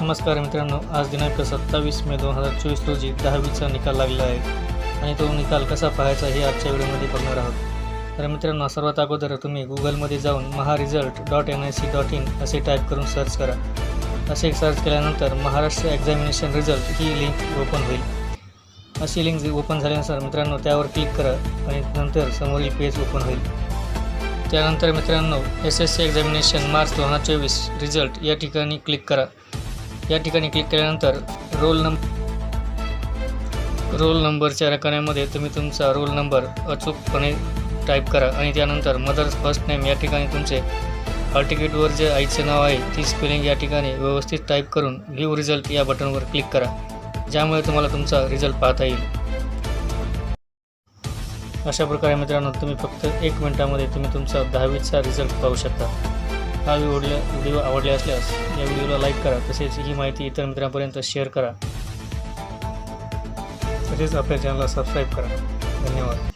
नमस्कार मित्रांनो आज दिनांक सत्तावीस मे दोन हजार चोवीस रोजी दहावीचा निकाल लागला आहे आणि तो निकाल कसा पाहायचा हे आजच्या व्हिडिओमध्ये बघणार आहोत. तर मित्रांनो सर्वात अगोदर तुम्ही गुगलमध्ये जाऊन maha result dot N I C dot in असे टाईप करून सर्च करा. असे सर्च केल्यानंतर महाराष्ट्र एक्झामिनेशन रिझल्ट ही लिंक ओपन होईल. अशी लिंक ओपन झाल्यानंतर मित्रांनो त्यावर क्लिक करा आणि नंतर समोरील पेज ओपन होईल. त्यानंतर मित्रांनो S S C examination March दोन हजार चोवीस रिझल्ट या ठिकाणी क्लिक करा. या ठिकाणी क्लिक केल्यानंतर रोल नंबर रोल नंबरच्या रकान्यामध्ये तुम्ही तुमचा रोल नंबर अचूकपणे टाईप करा आणि त्यानंतर मदर्स फर्स्ट नेम या ठिकाणी तुमचे हॉल तिकीटवर जे आईचे नाव आहे ती स्पेलिंग या ठिकाणी व्यवस्थित टाईप करून व्ह्यू रिझल्ट या बटनवर क्लिक करा ज्यामुळे तुम्हाला तुमचा रिझल्ट पाहता येईल. अशा प्रकारे मित्रांनो तुम्ही फक्त एक मिनटामध्ये तुम्ही तुमचा दहावीचा रिझल्ट पाहू शकता. हा व्हिडिओ व्हिडिओ आवडले असल्यास या व्हिडिओला लाईक करा. तसेच ही माहिती इतर मित्रांपर्यंत शेअर करा. तसेच आपल्या चॅनलला सबस्क्राईब करा. धन्यवाद.